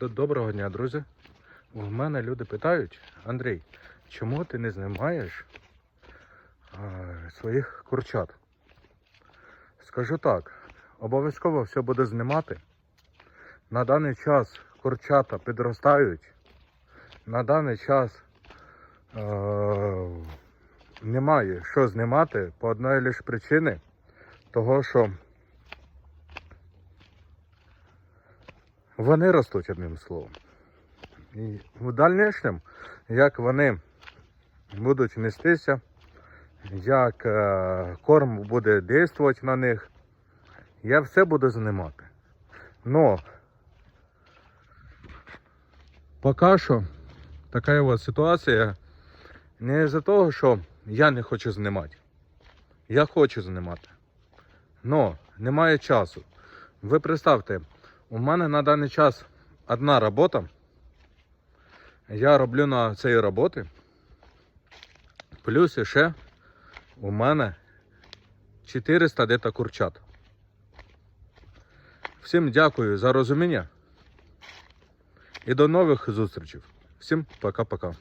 Доброго дня, друзі. У мене люди питають, Андрій, чому ти не знімаєш а, своїх курчат? Скажу так, обов'язково все буде знімати. На даний час курчата підростають. На даний час е, немає що знімати по одної лише причини, того що Вони ростуть одним словом. І в дальнішньому, як вони будуть нестися, як е, корм буде діяти на них, я все буду знімати. Но поки що така от ситуація не з-за того, що я не хочу знімати. Я хочу знімати. Но немає часу. Ви представте, у мене на даний час одна робота. Я роблю на цій роботі. Плюс ще у мене 400 дета курчат. Всім дякую за розуміння і до нових зустрічей. Всім пока-пока.